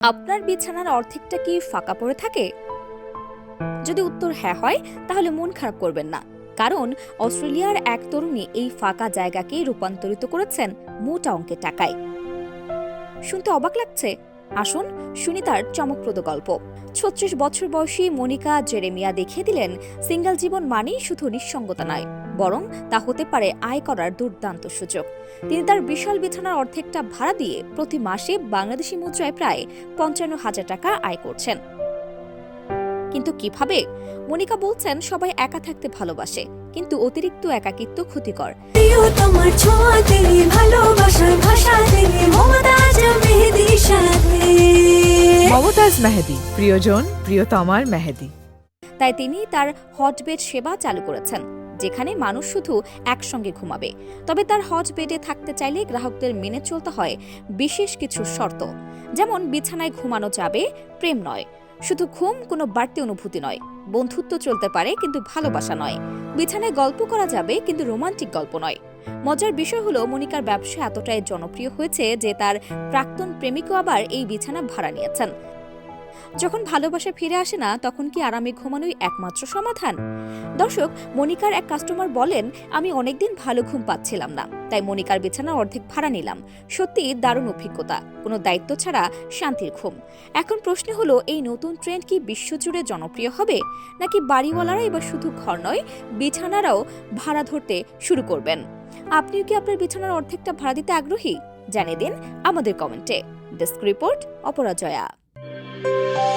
আপনার বিছানার অর্ধেকটা কি ফাঁকা পড়ে থাকে? যদি উত্তর হ্যাঁ হয়, তাহলে মন খারাপ করবেন না। কারণ অস্ট্রেলিয়ার এক তরুণী এই ফাঁকা জায়গাকে রূপান্তরিত করেছেন মোটা অঙ্কের টাকায়। শুনতে অবাক লাগছে? আসুন শুনি তার চমকপ্রদ গল্প। ছত্রিশ বছর বয়সী মনিকা জেরেমিয়া দেখিয়ে দিলেন, সিঙ্গেল জীবন মানেই শুধু নিঃসঙ্গতা নয়, বরং তা হতে পারে আয় করার দুর্দান্ত সুযোগ। তিনি তার বিশাল বিছানার অর্ধেকটা ভাড়া দিয়ে প্রতি মাসে বাংলাদেশি মুদ্রায় প্রায় পঞ্চান্ন হাজার টাকা আয় করছেন। কিন্তু কীভাবে? মনিকা বলছেন, সবাই একা থাকতে ভালোবাসে, কিন্তু অতিরিক্ত একাকিত্ব ক্ষতিকর। মেহেদি। প্রিয়জন, প্রিয়তমার মেহেদি। তাই তিনি তার হটবেড সেবা চালু করেছেন, যেখানে মানুষ শুধু একসঙ্গে ঘুমাবে। তবে তার হট বেডে থাকতে চাইলে গ্রাহকদের মেনে চলতে হয় বিশেষ কিছু শর্ত, যেমন বিছানায় ঘুমানো যাবে, প্রেম নয়। শুধু ঘুম কোনো বাড়তি অনুভূতি নয়, বন্ধুত্ব চলতে পারে কিন্তু ভালোবাসা নয়। বিছানায় গল্প করা যাবে কিন্তু রোমান্টিক গল্প নয়। মজার বিষয় হলো মনিকার ব্যবসা এতটাই জনপ্রিয় হয়েছে যে তার প্রাক্তন প্রেমিকও আবার এই বিছানা ভাড়া নিয়েছেন। যখন ভালোবাসা ফিরে আসে না, তখন কি আরামে ঘুমানোই একমাত্র সমাধান? দর্শক, মনিকার এক কাস্টমার বলেন, আমি অনেকদিন ভালো ঘুম পাচ্ছিলাম না, তাই মনিকার বিছানা অর্ধেক ভাড়া নিলাম। সত্যি দারুণ অভিজ্ঞতা, কোনো দায়িত্ব ছাড়া শান্তির ঘুম। এখন প্রশ্ন হলো, এই নতুন ট্রেন্ড কি বিশ্বজুড়ে জনপ্রিয় হবে? নাকি বাড়িওয়ালারা এবার শুধু ঘর নয়, বিছানারাও ভাড়া ধরতে শুরু করবেন? আপনিও কি আপনার বিছানার অর্ধেকটা ভাড়া দিতে আগ্রহী? জানিয়ে দিন আমাদের কমেন্টে। Desk report, Aparajaya. Bye.